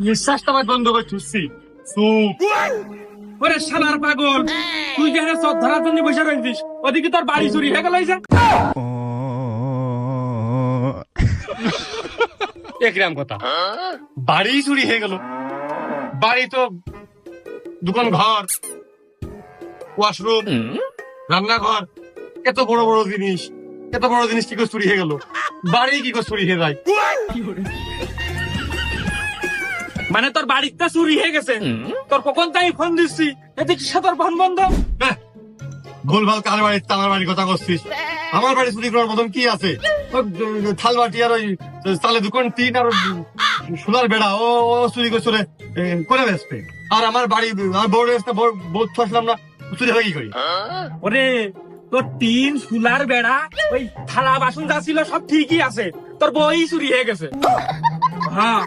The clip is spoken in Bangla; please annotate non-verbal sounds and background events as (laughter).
নিঃশ্বাসটা আমার বন্ধ করে চুষছি চুপ। ওরে শালার পাগল তুই যেখানে সব ধরার জন্য বসে রয়েছিস ওদিকে তোর বাড়ি চুরি হয়ে গেল (laughs) একরাম কথা। বাড়ি চুরি হয়ে গেল। বাড়ি তো দোকান ঘর ওয়াশরুম রান্নাঘর এত বড় বড় জিনিস এত বড় জিনিস কি করে চুরি হয়ে গেল? বাড়ি কি করে চুরি হয়ে যায়? মানে তোর বাড়িটা চুরি হয়ে গেছে। তোর কখন তাই ফোন দিচ্ছি। এদিকে সে তোর ফোন বন্ধ। হ্যাঁ, ভুলভাল কার বাড়ি তার বাড়ির কথা করছিস? আমার বাড়ি চুরি করার মতন কি আছে? থাল বাটি আর ওই চালে দোকান আর সোলার বেড়া ও ও চুরি করে চলে করে বেসবে আর আমার বাড়ি আমার বউ রেস্তা আসলাম না। চুরি হবে কি করি? ওরে তোর টিন সুলার বেড়া ওই থালা বাসন যা ছিল সব ঠিকই আছে। তোর বই চুরি হয়ে গেছে। হ্যাঁ